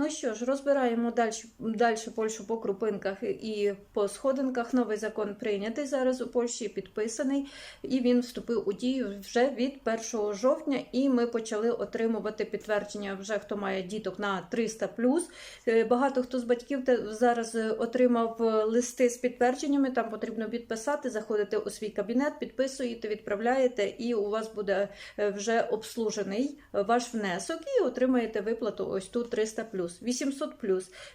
Ну що ж, розбираємо далі, далі Польщу по крупинках і по сходинках. Новий закон прийнятий зараз у Польщі, підписаний, і він вступив у дію вже від 1 жовтня. І ми почали отримувати підтвердження вже хто має діток на 300 Е, Багато хто з батьків зараз е, отримав е, листи з підтвердженнями. Там потрібно підписати, заходите у свій кабінет, підписуєте, відправляєте, і у вас буде вже обслужений ваш внесок, і отримаєте виплату ось тут 300 800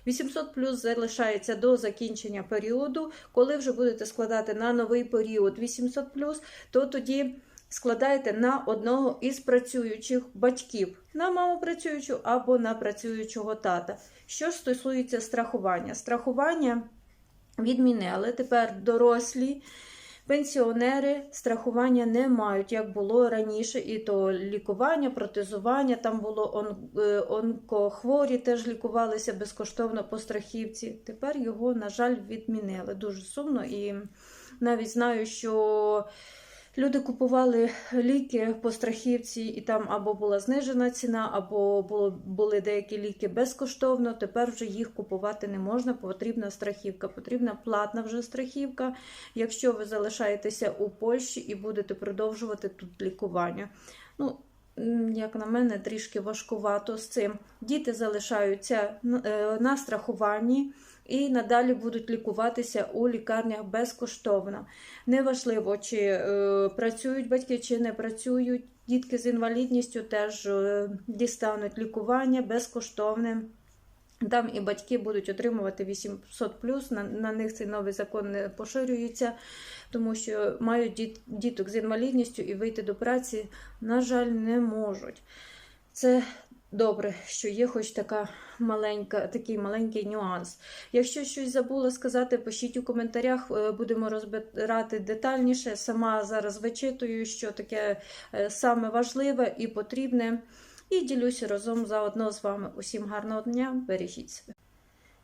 800 залишається до закінчення періоду. Коли вже будете складати на новий період 800 то тоді складаєте на одного із працюючих батьків, на маму працюючу або на працюючого тата. Що стосується страхування, страхування відмінили тепер дорослі. Пенсіонери страхування не мають, як було раніше, і то лікування, протезування. Там було он, е, онкохворі, теж лікувалися безкоштовно по страхівці. Тепер його, на жаль, відмінили. Дуже сумно. І навіть знаю, що люди купували ліки по страхівці, і там або була знижена ціна, або було, були деякі ліки безкоштовно. Тепер вже їх купувати не можна. Потрібна страхівка, потрібна платна вже страхівка, якщо ви залишаєтеся у Польщі і будете продовжувати тут лікування. Ну, як на мене, трішки важкувато з цим. Діти залишаються е, на страхуванні і надалі будуть лікуватися у лікарнях безкоштовно. Неважливо, чи е, працюють батьки, чи не працюють. Дітки з інвалідністю теж е, дістануть лікування безкоштовне. Там і батьки будуть отримувати 800 на, на них цей новий закон не поширюється, тому що мають діт, діток з інвалідністю і вийти до праці, на жаль, не можуть. Це добре, що є хоч така маленька, такий маленький нюанс. Якщо щось забула сказати, пишіть у коментарях, е, будемо розбирати детальніше. Сама зараз вичитую, що таке е, саме важливе і потрібне. І ділюся разом заодно з вами. Усім гарного дня, бережіть себе.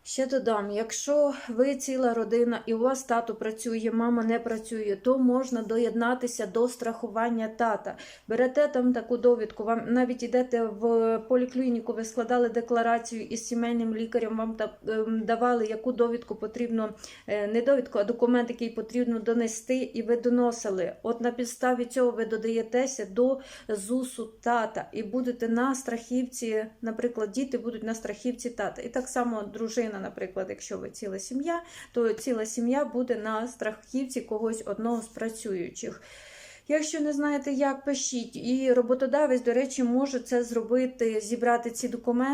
Ще додам, якщо ви ціла родина і у вас тато працює, мама не працює, то можна доєднатися до страхування тата. Берете там таку довідку, вам навіть йдете в поліклініку, ви складали декларацію із сімейним лікарем, вам ем, давали, яку довідку потрібно, е, не довідку, а документ, який потрібно донести, і ви доносили. От на підставі цього ви додаєтеся до ЗУСу тата і будете на страхівці, наприклад, діти будуть на страхівці тата. І так само дружина, наприклад, якщо ви ціла сім'я, то ціла сім'я буде на страхівці когось одного з працюючих. Якщо не знаєте, як пишіть, і роботодавець, до речі, може це зробити, зібрати ці документи.